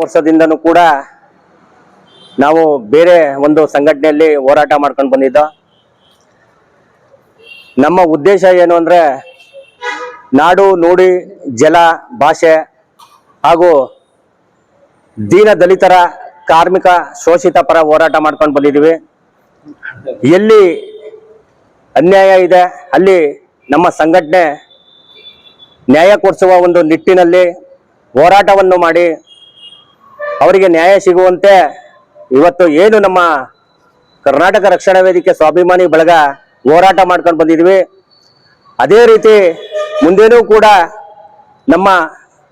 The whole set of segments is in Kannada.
ವರ್ಷದಿಂದನೂ ಕೂಡ ನಾವು ಬೇರೆ ಒಂದು ಸಂಘಟನೆಯಲ್ಲಿ ಹೋರಾಟ ಮಾಡ್ಕೊಂಡು ಬಂದಿದ್ದ. ನಮ್ಮ ಉದ್ದೇಶ ಏನು ಅಂದ್ರೆ ನಾಡು ನುಡಿ ಜಲ ಭಾಷೆ ಹಾಗೂ ದೀನ ದಲಿತರ ಕಾರ್ಮಿಕ ಶೋಷಿತ ಪರ ಹೋರಾಟ ಮಾಡ್ಕೊಂಡು ಬಂದಿದ್ದೀವಿ. ಎಲ್ಲಿ ಅನ್ಯಾಯ ಇದೆ. ಅಲ್ಲಿ ನಮ್ಮ ಸಂಘಟನೆ ನ್ಯಾಯ ಕೊಡಿಸುವ ಒಂದು ನಿಟ್ಟಿನಲ್ಲಿ ಹೋರಾಟವನ್ನು ಮಾಡಿ ಅವರಿಗೆ ನ್ಯಾಯ ಸಿಗುವಂತೆ ಇವತ್ತು ಏನು ನಮ್ಮ ಕರ್ನಾಟಕ ರಕ್ಷಣಾ ವೇದಿಕೆ ಸ್ವಾಭಿಮಾನಿ ಬಳಗ ಹೋರಾಟ ಮಾಡ್ಕೊಂಡು ಬಂದಿದ್ವಿ. ಅದೇ ರೀತಿ ಮುಂದೇನೂ ಕೂಡ ನಮ್ಮ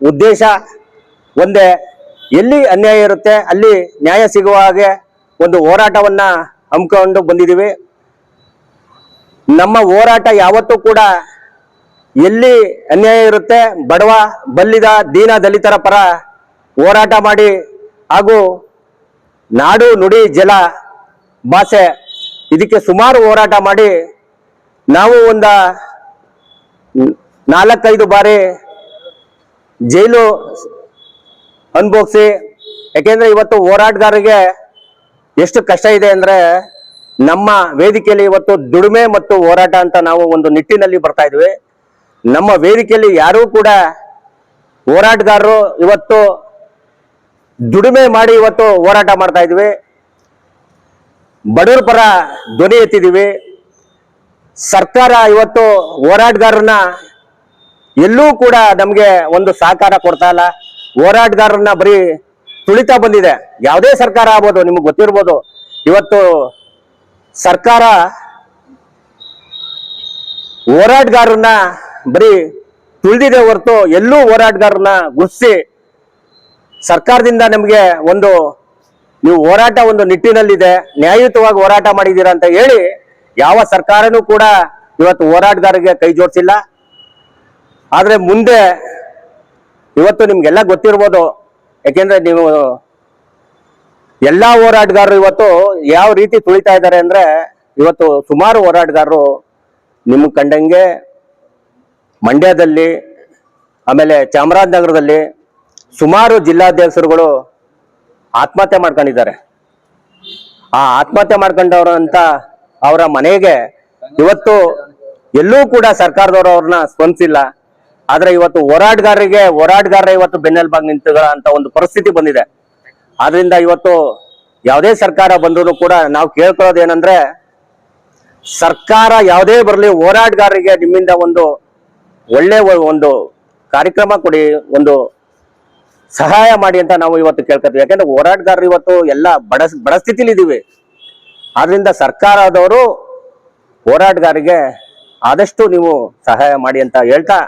ಉದ್ದೇಶ ಒಂದೇ, ಎಲ್ಲಿ ಅನ್ಯಾಯ ಇರುತ್ತೆ ಅಲ್ಲಿ ನ್ಯಾಯ ಸಿಗುವ ಹಾಗೆ ಒಂದು ಹೋರಾಟವನ್ನು ಹಮ್ಮಿಕೊಂಡು ಬಂದಿದ್ದೀವಿ. ನಮ್ಮ ಹೋರಾಟ ಯಾವತ್ತೂ ಕೂಡ ಎಲ್ಲಿ ಅನ್ಯಾಯ ಇರುತ್ತೆ, ಬಡವ, ಬಲ್ಲಿದ, ದೀನ ದಲಿತರ ಪರ ಹೋರಾಟ ಮಾಡಿ ಹಾಗೂ ನಾಡು ನುಡಿ ಜಲ ಭಾಷೆ ಇದಕ್ಕೆ ಸುಮಾರು ಹೋರಾಟ ಮಾಡಿ ನಾವು ಒಂದ ನಾಲ್ಕೈದು ಬಾರಿ ಜೈಲು ಅನುಭವಿಸಿ, ಯಾಕೆಂದ್ರೆ ಇವತ್ತು ಹೋರಾಟಗಾರರಿಗೆ ಎಷ್ಟು ಕಷ್ಟ ಇದೆ ಅಂದ್ರೆ ನಮ್ಮ ವೇದಿಕೆಯಲ್ಲಿ ಇವತ್ತು ದುಡಿಮೆ ಮತ್ತು ಹೋರಾಟ ಅಂತ ನಾವು ಒಂದು ನಿಟ್ಟಿನಲ್ಲಿ ಬರ್ತಾ ಇದ್ವಿ. ನಮ್ಮ ವೇದಿಕೆಯಲ್ಲಿ ಯಾರೂ ಕೂಡ ಹೋರಾಟಗಾರರು ಇವತ್ತು ದುಡಿಮೆ ಮಾಡಿ ಇವತ್ತು ಹೋರಾಟ ಮಾಡ್ತಾ ಇದ್ವಿ. ಬಡವರ ಪರ ಧ್ವನಿ ಎತ್ತಿದೀವಿ ಸರ್ಕಾರ ಇವತ್ತು ಹೋರಾಟಗಾರರನ್ನ ಎಲ್ಲೂ ಕೂಡ ನಮಗೆ ಒಂದು ಸಹಕಾರ ಕೊಡ್ತಾ ಇಲ್ಲ. ಹೋರಾಟಗಾರರನ್ನ ಬರೀ ತುಳಿತಾ ಬಂದಿದೆ. ಯಾವುದೇ ಸರ್ಕಾರ ಆಗ್ಬೋದು, ನಿಮ್ಗೆ ಗೊತ್ತಿರ್ಬೋದು. ಇವತ್ತು ಸರ್ಕಾರ ಹೋರಾಟಗಾರರನ್ನ ಬರೀ ತುಳಿದಿದೆ ಹೊರತು ಎಲ್ಲೂ ಹೋರಾಟಗಾರರನ್ನ ಗುರ್ಸಿ ಸರ್ಕಾರದಿಂದ ನಮಗೆ ಒಂದು ನೀವು ಹೋರಾಟ ಒಂದು ನಿಟ್ಟಿನಲ್ಲಿದೆ, ನ್ಯಾಯಯುತವಾಗಿ ಹೋರಾಟ ಮಾಡಿದ್ದೀರಾ ಅಂತ ಹೇಳಿ ಯಾವ ಸರ್ಕಾರನೂ ಕೂಡ ಇವತ್ತು ಹೋರಾಟಗಾರರಿಗೆ ಕೈ ಜೋಡಿಸಿಲ್ಲ. ಆದರೆ ಮುಂದೆ ಇವತ್ತು ನಿಮ್ಗೆಲ್ಲ ಗೊತ್ತಿರ್ಬೋದು. ಯಾಕೆಂದ್ರೆ ನೀವು ಎಲ್ಲಾ ಹೋರಾಟಗಾರರು ಇವತ್ತು ಯಾವ ರೀತಿ ತುಳಿತಾ ಇದ್ದಾರೆ ಅಂದ್ರೆ ಇವತ್ತು ಸುಮಾರು ಹೋರಾಟಗಾರರು ನಿಮ್ಗೆ ಕಂಡಂಗೆ ಮಂಡ್ಯದಲ್ಲಿ, ಆಮೇಲೆ ಚಾಮರಾಜನಗರದಲ್ಲಿ ಸುಮಾರು ಜಿಲ್ಲಾಧ್ಯಕ್ಷರುಗಳು ಆತ್ಮಹತ್ಯೆ ಮಾಡ್ಕೊಂಡಿದ್ದಾರೆ. ಆ ಆತ್ಮಹತ್ಯೆ ಮಾಡ್ಕೊಂಡವರು ಅಂತ ಅವರ ಮನೆಗೆ ಇವತ್ತು ಎಲ್ಲೂ ಕೂಡ ಸರ್ಕಾರದವರು ಅವ್ರನ್ನ ಸ್ಪಂದಿಸಿಲ್ಲ. ಆದ್ರೆ ಇವತ್ತು ಹೋರಾಟಗಾರರಿಗೆ, ಹೋರಾಟಗಾರರ ಇವತ್ತು ಬೆನ್ನೆಲುಬಾಗಿ ನಿಂತ ಅಂತ ಒಂದು ಪರಿಸ್ಥಿತಿ ಬಂದಿದೆ. ಆದ್ರಿಂದ ಇವತ್ತು ಯಾವುದೇ ಸರ್ಕಾರ ಬಂದರೂ ಕೂಡ ನಾವು ಕೇಳ್ಕೊಳ್ಳೋದು ಏನಂದ್ರೆ ಸರ್ಕಾರ ಯಾವುದೇ ಬರಲಿ ಹೋರಾಟಗಾರರಿಗೆ ನಿಮ್ಮಿಂದ ಒಂದು ಒಳ್ಳೆ ಒಂದು ಕಾರ್ಯಕ್ರಮ ಕೊಡಿ, ಒಂದು ಸಹಾಯ ಮಾಡಿ ಅಂತ ನಾವು ಇವತ್ತು ಕೇಳ್ಕೊತೀವಿ. ಯಾಕಂದ್ರೆ ಹೋರಾಟಗಾರರು ಇವತ್ತು ಎಲ್ಲ ಬಡ ಬಡ ಸ್ಥಿತಿಲಿ ಇದೀವಿ ಆದ್ರಿಂದ ಸರ್ಕಾರದವರು ಹೋರಾಟಗಾರರಿಗೆ ಆದಷ್ಟು ನೀವು ಸಹಾಯ ಮಾಡಿ ಅಂತ ಹೇಳ್ತಾ